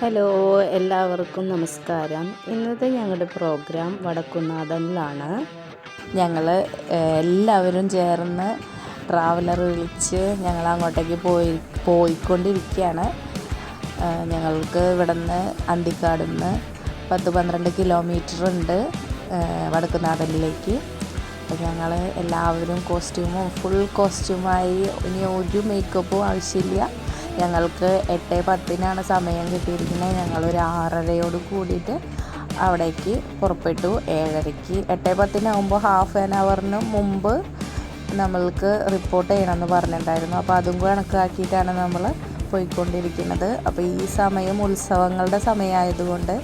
Hello എല്ലാവർക്കും നമസ്കാരം. ഇന്നത്തെ ഞങ്ങളുടെ പ്രോഗ്രാം വടക്കുന്നാഥനിലാണ് ഞങ്ങൾ എല്ലാവരും ചേർന്ന് ട്രാവലർ വിളിച്ച് ഞങ്ങൾ അങ്ങോട്ടേക്ക് പോയി പോയിക്കൊണ്ടിരിക്കുകയാണ് ഞങ്ങൾക്ക് ഇവിടെ നിന്ന് അന്തിക്കാട് നിന്ന് പത്ത് പന്ത്രണ്ട് കിലോമീറ്റർ ഉണ്ട് വടക്കുന്നാഥനിലേക്ക് അപ്പോൾ ഞങ്ങൾ എല്ലാവരും കോസ്റ്റ്യൂമും ഫുൾ കോസ്റ്റ്യൂമായി ഇനി ഒരു മേക്കപ്പും ആവശ്യമില്ല. ഞങ്ങൾക്ക് എട്ട് പത്തിനാണ് സമയം കിട്ടിയിരിക്കുന്നത്. ഞങ്ങളൊരു ആറരയോട് കൂടിയിട്ട് അവിടേക്ക് പുറപ്പെട്ടു. ഏഴരയ്ക്ക് എട്ട് പത്തിനാകുമ്പോൾ ഹാഫ് ആൻ അവറിന് മുമ്പ് നമ്മൾക്ക് റിപ്പോർട്ട് ചെയ്യണമെന്ന് പറഞ്ഞിട്ടുണ്ടായിരുന്നു. അപ്പോൾ അതും കണക്കാക്കിയിട്ടാണ് നമ്മൾ പോയിക്കൊണ്ടിരിക്കുന്നത്. അപ്പോൾ ഈ സമയം ഉത്സവങ്ങളുടെ സമയമായതുകൊണ്ട്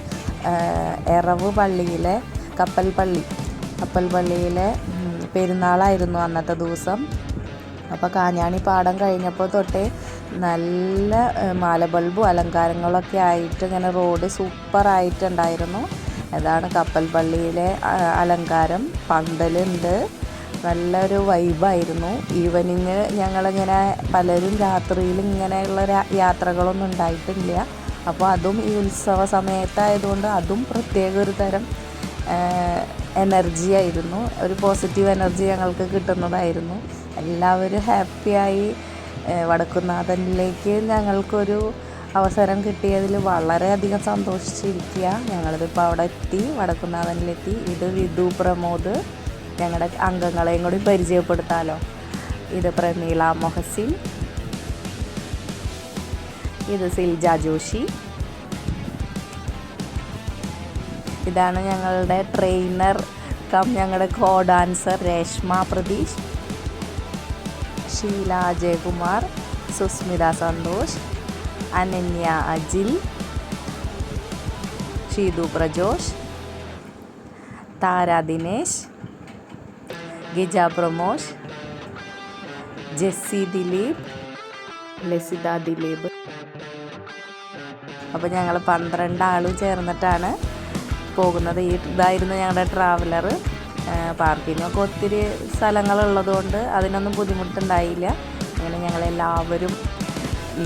എറവ് പള്ളിയിലെ കപ്പൽ പള്ളി കപ്പൽ പള്ളിയിലെ പെരുന്നാളായിരുന്നു അന്നത്തെ ദിവസം. അപ്പോൾ കാഞ്ഞാണി പാടം കഴിഞ്ഞപ്പോൾ തൊട്ടേ നല്ല മാല മാലബൾബും അലങ്കാരങ്ങളൊക്കെ ആയിട്ട് ഇങ്ങനെ റോഡ് സൂപ്പറായിട്ടുണ്ടായിരുന്നു. അതാണ് കപ്പൽ പള്ളിയിലെ അലങ്കാരം. പന്തലുണ്ട്. നല്ലൊരു വൈബായിരുന്നു. ഈവനിങ് ഞങ്ങളിങ്ങനെ പലരും രാത്രിയിൽ ഇങ്ങനെയുള്ള യാത്രകളൊന്നും ഉണ്ടായിട്ടില്ല. അപ്പോൾ അതും ഈ ഉത്സവ സമയത്തായതുകൊണ്ട് അതും പ്രത്യേക ഒരു തരം എനർജി ആയിരുന്നു. ഒരു പോസിറ്റീവ് എനർജി ഞങ്ങൾക്ക് കിട്ടുന്നതായിരുന്നു. എല്ലാവരും ഹാപ്പിയായി വടക്കുന്നാഥനിലേക്ക് ഞങ്ങൾക്കൊരു അവസരം കിട്ടിയതിൽ വളരെയധികം സന്തോഷിച്ചിരിക്കുക. ഞങ്ങളിതിപ്പോൾ അവിടെ എത്തി വടക്കുന്നാഥനിലെത്തി ഇത് വിധു പ്രമോദ് ഞങ്ങളുടെ അംഗങ്ങളെയും കൂടി പരിചയപ്പെടുത്താലോ. ഇത് പ്രമീള മൊഹസിൻ. ഇത് സിൽജ ജോഷി. ഇതാണ് ഞങ്ങളുടെ ട്രെയിനർ കം ഞങ്ങളുടെ co dancer Reshma Pratheesh. Sheela Ajayakumar Susmitha Santhosh Ananya Ajil Sheethu Prajosh Thara Dinesh Gija Pramosh Jessy Dileep Lasitha Dileep. അപ്പോൾ ഞങ്ങൾ പന്ത്രണ്ട് ആളും ചേർന്നിട്ടാണ് പോകുന്നത്. ഈ ഇതായിരുന്നു ഞങ്ങളുടെ ട്രാവലർ പാർക്കിങ്ങൊക്കെ ഒത്തിരി സ്ഥലങ്ങളുള്ളതുകൊണ്ട് അതിനൊന്നും ബുദ്ധിമുട്ടുണ്ടായില്ല. അങ്ങനെ ഞങ്ങളെല്ലാവരും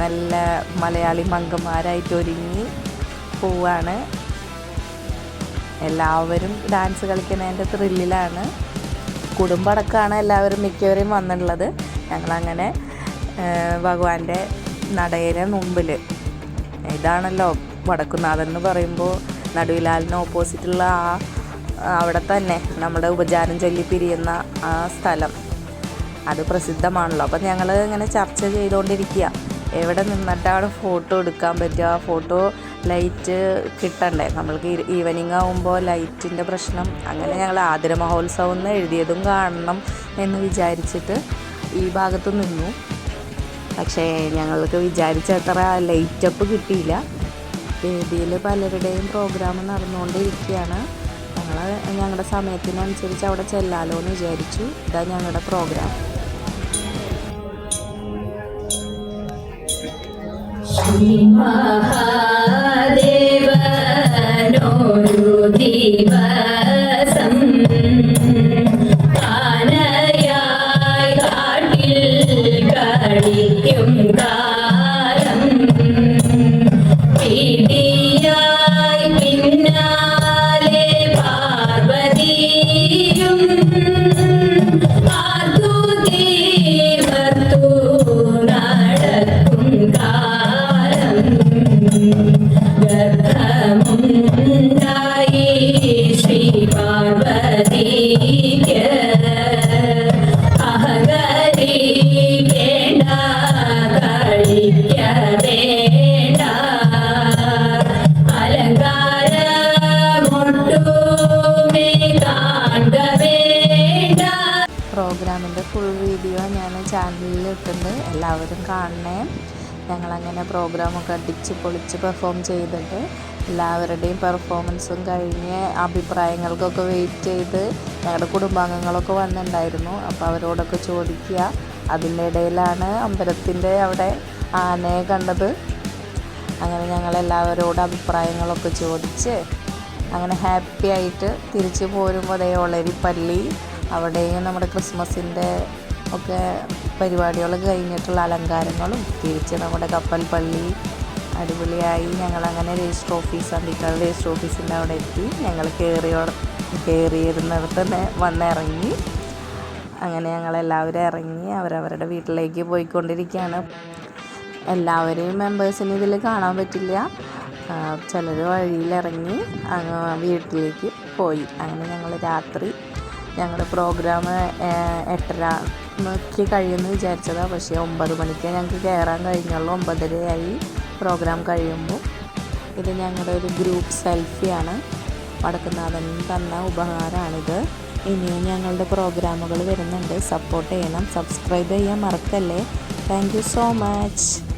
നല്ല മലയാളി മങ്കന്മാരായിട്ട് ഒരുങ്ങി പോവാണ്. എല്ലാവരും ഡാൻസ് കളിക്കുന്നതിന്റെ ത്രില്ലിലാണ് കുടുംബടക്കമാണ് എല്ലാവരും മിക്കവരെയും വന്നിട്ടുള്ളത്. ഞങ്ങളങ്ങനെ ഭഗവാന്റെ നടയിലെ മുമ്പിൽ ഇതാണല്ലോ വടക്കുന്നാഥൻ എന്ന് പറയുമ്പോൾ നടുവിലാലിന് ഓപ്പോസിറ്റുള്ള ആ അവിടെ തന്നെ നമ്മുടെ ഉപചാരം ചൊല്ലി പിരിയുന്ന ആ സ്ഥലം. അത് പ്രസിദ്ധമാണല്ലോ. അപ്പം ഞങ്ങൾ ഇങ്ങനെ ചർച്ച ചെയ്തുകൊണ്ടിരിക്കുക എവിടെ നിന്നിട്ടാണ് ഫോട്ടോ എടുക്കാൻ പറ്റുക ഫോട്ടോ ലൈറ്റ് കിട്ടണ്ടേ? നമ്മൾക്ക് ഈവനിങ് ആകുമ്പോൾ ലൈറ്റിന്റെ പ്രശ്നം. അങ്ങനെ ഞങ്ങൾ ആതിര മഹോത്സവം എന്ന് എഴുതിയതും കാണണം എന്ന് വിചാരിച്ചിട്ട് ഈ ഭാഗത്ത് നിന്നു. പക്ഷേ ഞങ്ങൾക്ക് വിചാരിച്ച അത്ര ലൈറ്റപ്പ് കിട്ടിയില്ല. വേദിയിൽ പലരുടെയും പ്രോഗ്രാം നടന്നുകൊണ്ടിരിക്കുകയാണ് ഞങ്ങൾ ഞങ്ങളുടെ സമയത്തിനനുസരിച്ച് അവിടെ ചെല്ലാലോ എന്ന് വിചാരിച്ചു. ഇതാ ഞങ്ങളുടെ പ്രോഗ്രാം മഹാദേവനോരു കാട്ടിൽ കാലം. പിടിയായി പ്രോഗ്രാമിന്റെ ഫുൾ വീഡിയോ ഞാൻ ചാനലിൽ ഇട്ടുണ്ട് എല്ലാവരും കാണണേ. ഞങ്ങളങ്ങനെ പ്രോഗ്രാമൊക്കെ അടിച്ച് പൊളിച്ച് പെർഫോം ചെയ്തിട്ട് എല്ലാവരുടെയും പെർഫോമൻസും കഴിഞ്ഞ് അഭിപ്രായങ്ങൾക്കൊക്കെ വെയിറ്റ് ചെയ്ത് ഞങ്ങളുടെ കുടുംബാംഗങ്ങളൊക്കെ വന്നിട്ടുണ്ടായിരുന്നു അപ്പോൾ അവരോടൊക്കെ ചോദിക്കുക. അതിന്റെ ഇടയിലാണ് അമ്പലത്തിന്റെ അവിടെ ആനയെ കണ്ടത്. അങ്ങനെ ഞങ്ങൾ എല്ലാവരോടും അഭിപ്രായങ്ങളൊക്കെ ചോദിച്ച് അങ്ങനെ ഹാപ്പി ആയിട്ട് തിരിച്ചു പോരുമ്പോൾ അതേ ഒളരിപ്പള്ളി അവിടെയും നമ്മുടെ ക്രിസ്മസിന്റെ ഒക്കെ പരിപാടികൾ കഴിഞ്ഞിട്ടുള്ള അലങ്കാരങ്ങളും തിരിച്ച് നമ്മുടെ കപ്പൽ പള്ളി അടിപൊളിയായി. ഞങ്ങളങ്ങനെ രജിസ്റ്റർ ഓഫീസ് അന്തിക്കാട് രജിസ്റ്റർ ഓഫീസിന്റെ അവിടെ എത്തി. ഞങ്ങൾ കയറിയോ കയറിയിരുന്നിടത്ത് വന്നിറങ്ങി. അങ്ങനെ ഞങ്ങളെല്ലാവരും ഇറങ്ങി അവരവരുടെ വീട്ടിലേക്ക് പോയിക്കൊണ്ടിരിക്കുകയാണ്. എല്ലാവരെയും മെമ്പേഴ്സിന് ഇതിൽ കാണാൻ പറ്റില്ല. ചിലർ വഴിയിലിറങ്ങി വീട്ടിലേക്ക് പോയി. അങ്ങനെ ഞങ്ങൾ രാത്രി ഞങ്ങളുടെ പ്രോഗ്രാം എട്ടരക്ക് കഴിയുമെന്ന് വിചാരിച്ചതാണ് പക്ഷേ ഒമ്പത് മണിക്ക് ഞങ്ങൾക്ക് കയറാൻ കഴിഞ്ഞുള്ളൂ. ഒമ്പതരയായി പ്രോഗ്രാം കഴിയുമ്പോൾ ഇത് ഞങ്ങളുടെ ഒരു ഗ്രൂപ്പ് സെൽഫിയാണ് വടക്കുന്നാഥൻ തന്ന ഉപഹാരമാണിത്. ഇനിയും ഞങ്ങളുടെ പ്രോഗ്രാമുകൾ വരുന്നുണ്ട്. സപ്പോർട്ട് ചെയ്യണം. സബ്സ്ക്രൈബ് ചെയ്യാൻ മറക്കല്ലേ. Thank so much